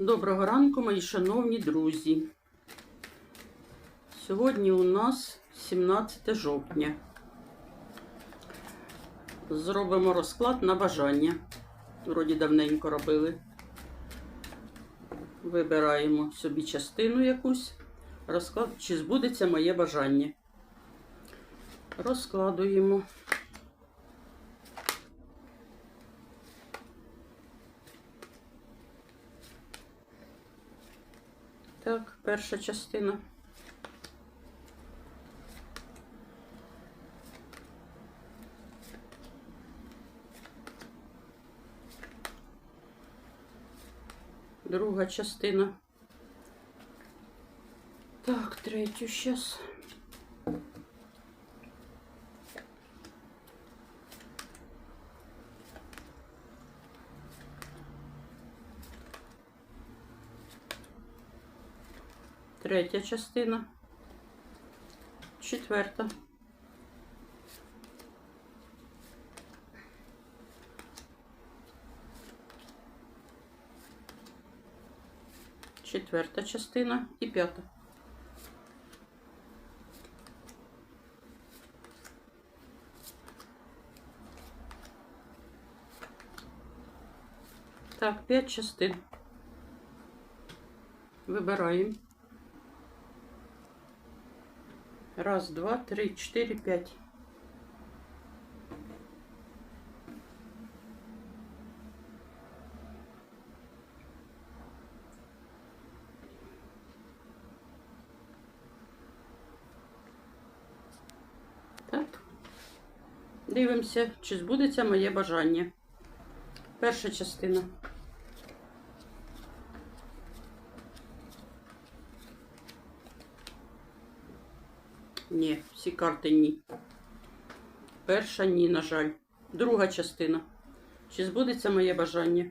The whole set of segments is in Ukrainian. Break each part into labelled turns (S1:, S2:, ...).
S1: Доброго ранку, мої шановні друзі. Сьогодні у нас 17 жовтня. Зробимо розклад на бажання. Вроді давненько робили. Вибираємо собі частину якусь. Розклад, чи збудеться моє бажання. Розкладуємо. Так, перша частина. Друга частина. Так, третю сейчас. Третя частина. Четверта. Четверта частина і п'ята. Так, п'ять частин. Вибираємо. Раз, два, три, четыре, пять. Так. Дивимося, чи збудеться моє бажання. Перша частина. Ні, всі карти ні. Перша ні, на жаль. Друга частина. Чи збудеться моє бажання?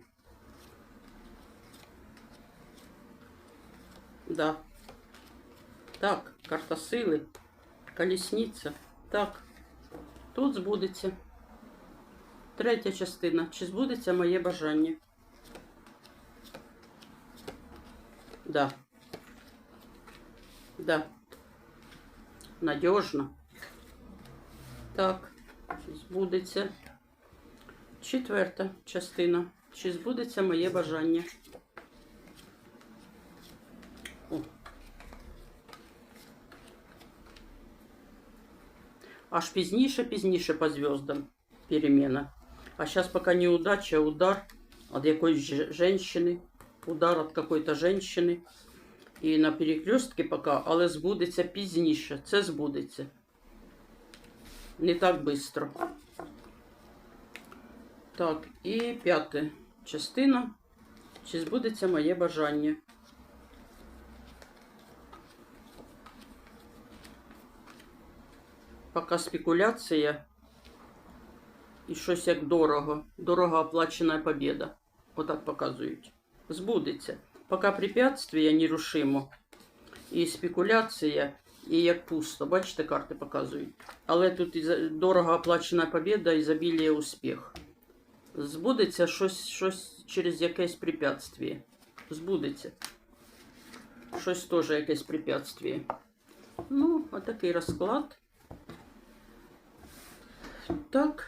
S1: Да. Так, карта сили. Колісниця. Так. Тут збудеться. Третя частина. Чи збудеться моє бажання? Да. Да. Надіжно. Так, збудеться. Четверта частина. Чи збудеться моє бажання? О. Аж пізніше, пізніше по зв'язкам перемена. А зараз поки не удача, а удар від якоїсь же- женщини. Удар від какої-то женщини. І на перекрестки поки, але збудеться пізніше. Це збудеться. Не так швидко. Так, і п'ята частина. Чи збудеться моє бажання? Поки спекуляція і щось як дорого. Дорого оплачена побіда. Отак показують. Збудеться. Поки препятствия нерушимо. І спекуляція, і як пусто. Бачите, карти показують. Але тут дорого оплачена побіда, ізобілія успіх. Збудеться щось, щось через якесь препятствие. Збудеться. Щось теж якесь препятствие. Ну, отакий розклад. Так.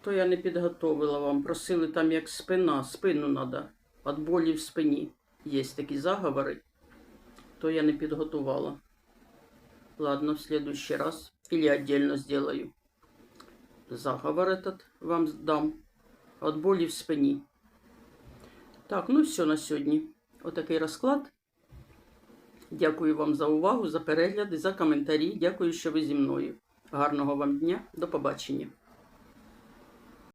S1: То я не підготовила вам. Просили там як спина. Спину треба. От болі в спині. Є такі заговори. То я не підготувала. Ладно, в следующий раз. Или отдельно сделаю. Заговор этот вам дам. От болі в спині. Так, ну все на сьогодні. Отакий розклад. Дякую вам за увагу, за перегляди, за коментарі. Дякую, що ви зі мною. Гарного вам дня. До побачення.